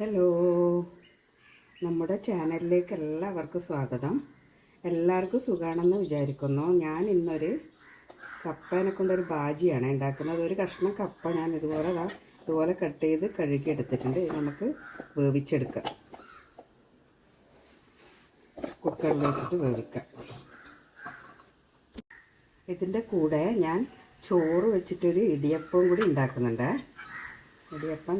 Hello. നമ്മുടെ ചാനലിലേക്ക് എല്ലാവർക്കും സ്വാഗതം. എല്ലാവർക്കും സുഖമാണെന്ന് വിചാരിക്കുന്നു. ഞാൻ ഇന്നൊരു കപ്പനെ കൊണ്ടൊരു ബാജിയാണ് ഉണ്ടാക്കുന്നത്. ഒരു കഷ്ണം കപ്പ ഞാൻ ഇതുപോലെ ഇതുപോലെ കട്ട് ചെയ്ത് കഴുകിയെടുത്തിട്ടുണ്ട് നമുക്ക് വേവിച്ചെടുക്കാം. കുക്കറിൽ വെച്ചിട്ട് വേവിക്കാം. ഇതിന്റെ കൂടെ ഞാൻ ചോറ് വെച്ചിട്ടൊരു ഇടിയപ്പവും കൂടി ഉണ്ടാക്കുന്നുണ്ട്. ഇടിയപ്പം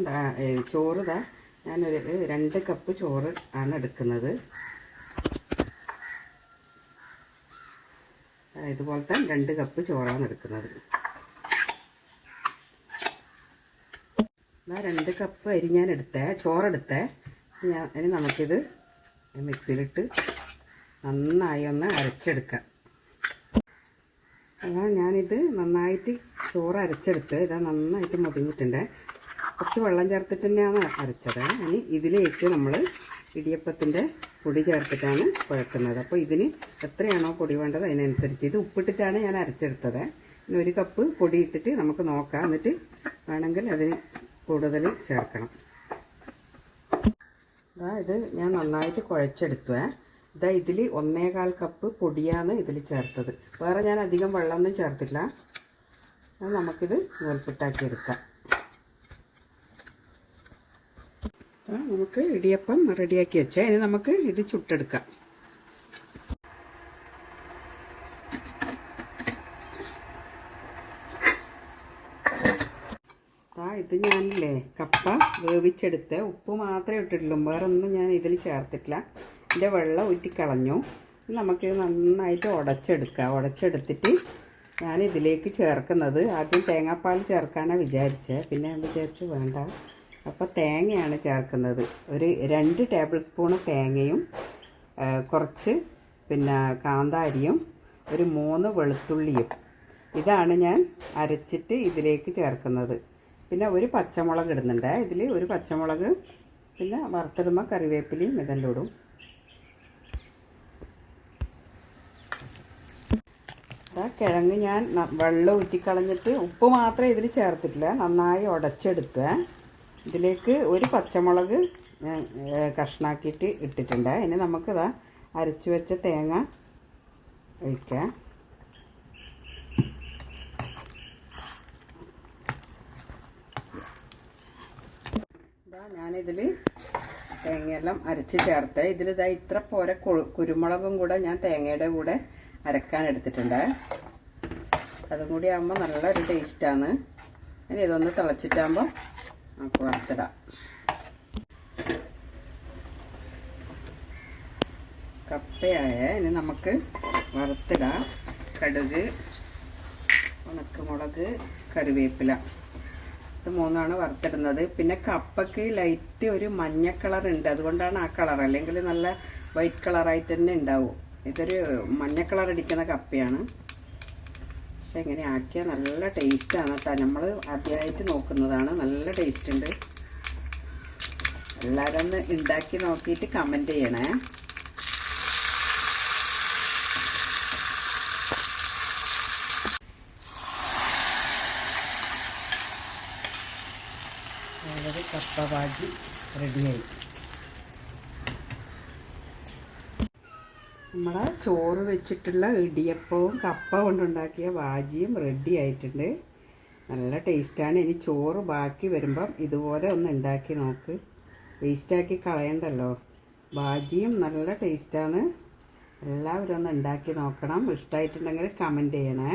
ചോറ് ഇതാ ഞാനൊരു രണ്ട് കപ്പ് ചോറ് ആണ് എടുക്കുന്നത്. ഇതുപോലെ ഇതുപോലത്തെ രണ്ട് കപ്പ് ചോറാണ് എടുക്കുന്നത്. എന്നാൽ രണ്ട് കപ്പ് അരി ഞാൻ എടുത്തേ ചോറെടുത്തേ. ഞാൻ ഇനി നമുക്കിത് മിക്സിയിലിട്ട് നന്നായി ഒന്ന് അരച്ചെടുക്കാം. അതാ ഞാനിത് നന്നായിട്ട് ചോറ് അരച്ചെടുത്ത് ഇതാ നന്നായിട്ട് മുതിഞ്ഞിട്ടുണ്ട് കുറച്ച് വെള്ളം ചേർത്തിട്ട് തന്നെയാണ് അരച്ചത്. ഇനി ഇതിലേക്ക് നമ്മൾ ഇടിയപ്പത്തിന്റെ പൊടി ചേർത്തിട്ടാണ് കുഴക്കുന്നത്. അപ്പോൾ ഇതിന് എത്രയാണോ പൊടി വേണ്ടത് അതിനനുസരിച്ച്. ഇത് ഉപ്പിട്ടിട്ടാണ് ഞാൻ അരച്ചെടുത്തത്. ഇനി ഒരു കപ്പ് പൊടി ഇട്ടിട്ട് നമുക്ക് നോക്കാം. എന്നിട്ട് വേണമെങ്കിൽ അതിന് കൂടുതൽ ചേർക്കണം. ഇതാ ഇത് ഞാൻ നന്നായിട്ട് കുഴച്ചെടുത്തുവേ ഇതാ ഇതിൽ ഒന്നേകാൽ കപ്പ് പൊടിയാണ് ഇതിൽ ചേർത്തത്. വേറെ ഞാൻ അധികം വെള്ളമൊന്നും ചേർത്തില്ല നമുക്കിത് നൂൽपुട്ടാക്കി എടുക്കാം. നമുക്ക് ഇടിയപ്പം റെഡിയാക്കി വെച്ചാൽ ഇനി നമുക്ക് ഇത് ചുട്ടെടുക്കാം. ഇത് ഞാനില്ലേ കപ്പ വേവിച്ചെടുത്ത് ഉപ്പ് മാത്രമേ ഇട്ടിട്ടുള്ളൂ. വേറൊന്നും ഞാൻ ഇതിൽ ചേർത്തിട്ടില്ല. ഇതിന്റെ വെള്ളം ഊറ്റിക്കളഞ്ഞു ഇനി നമുക്കിത് നന്നായിട്ട് ഉടച്ചെടുക്കാം. ഉടച്ചെടുത്തിട്ട് ഞാൻ ഇതിലേക്ക് ചേർക്കുന്നത്. ആദ്യം തേങ്ങാപ്പാൽ ചേർക്കാനാണ് വിചാരിച്ചത് പിന്നെ ഞാൻ വിചാരിച്ചു വേണ്ട. അപ്പോൾ തേങ്ങയാണ് ചേർക്കുന്നത്. ഒരു രണ്ട് ടേബിൾ സ്പൂണ് തേങ്ങയും കുറച്ച് പിന്നെ കാന്താരിയും ഒരു മൂന്ന് വെളുത്തുള്ളിയും. ഇതാണ് ഞാൻ അരച്ചിട്ട് ഇതിലേക്ക് ചേർക്കുന്നത്. പിന്നെ ഒരു പച്ചമുളക് ഇടുന്നുണ്ട്. ഇതിൽ ഒരു പച്ചമുളക് പിന്നെ വറുത്തിടുമ്പോൾ കറിവേപ്പിലയും ഇതെല്ലാം ഇടും. കിഴങ്ങ് ഞാൻ വെള്ളം ഊറ്റിക്കളഞ്ഞിട്ട് ഉപ്പ് മാത്രമേ ഇതിൽ ചേർത്തിട്ടില്ല. നന്നായി ഉടച്ചെടുക്കുക ഇതിലേക്ക് ഒരു പച്ചമുളക് ഞാൻ കഷ്ണാക്കിയിട്ട് ഇട്ടിട്ടുണ്ട്. ഇനി നമുക്കിതാ അരച്ച് വെച്ച തേങ്ങ ഒഴിക്കാം. ഞാനിതിൽ തേങ്ങയെല്ലാം അരച്ച് ചേർത്ത്. ഇതിലിതാ ഇത്ര പോരെ കുരുമുളകും കൂടെ ഞാൻ തേങ്ങയുടെ കൂടെ അരക്കാൻ എടുത്തിട്ടുണ്ട്. അതും കൂടി ആകുമ്പോൾ നല്ലൊരു ടേസ്റ്റാണ് ഇനി ഇതൊന്ന് തിളച്ചിട്ടാകുമ്പോൾ നമുക്ക് വറുത്തിടാം. കപ്പയായ ഇനി നമുക്ക് വറുത്തിടാം. കടുക് ഉണക്കമുളക് കറിവേപ്പില. ഇത് മൂന്നാണ് വറുത്തിടുന്നത്. പിന്നെ കപ്പയ്ക്ക് ലൈറ്റ് ഒരു മഞ്ഞ കളർ ഉണ്ട്. അതുകൊണ്ടാണ് ആ കളർ അല്ലെങ്കിൽ നല്ല വൈറ്റ് കളറായിട്ട് തന്നെ ഉണ്ടാവും. ഇതൊരു മഞ്ഞ കളർ അടിക്കുന്ന കപ്പയാണ്. പക്ഷെ ഇങ്ങനെ ആക്കിയാൽ നല്ല ടേസ്റ്റാണ് കേട്ടോ. നമ്മൾ ആദ്യമായിട്ട് നോക്കുന്നതാണ്. നല്ല ടേസ്റ്റ് ഉണ്ട് എല്ലാവരും ഒന്ന് ഉണ്ടാക്കി നോക്കിയിട്ട് കമന്റ് ചെയ്യണേ. കപ്പ ബാജി റെഡിയായി. നമ്മളെ ചോറ് വെച്ചിട്ടുള്ള ഇടിയപ്പവും കപ്പ കൊണ്ടുണ്ടാക്കിയ വാജിയും റെഡി ആയിട്ടുണ്ട്. നല്ല ടേസ്റ്റാണ് ഇനി ചോറ് ബാക്കി വരുമ്പം ഇതുപോലെ ഒന്ന് ഉണ്ടാക്കി നോക്ക്. വേസ്റ്റാക്കി കളയണ്ടല്ലോ. ബാജിയും നല്ല ടേസ്റ്റാണ് എല്ലാവരും ഒന്ന് ഉണ്ടാക്കി നോക്കണം. ഇഷ്ടമായിട്ടുണ്ടെങ്കിൽ കമന്റ് ചെയ്യണേ.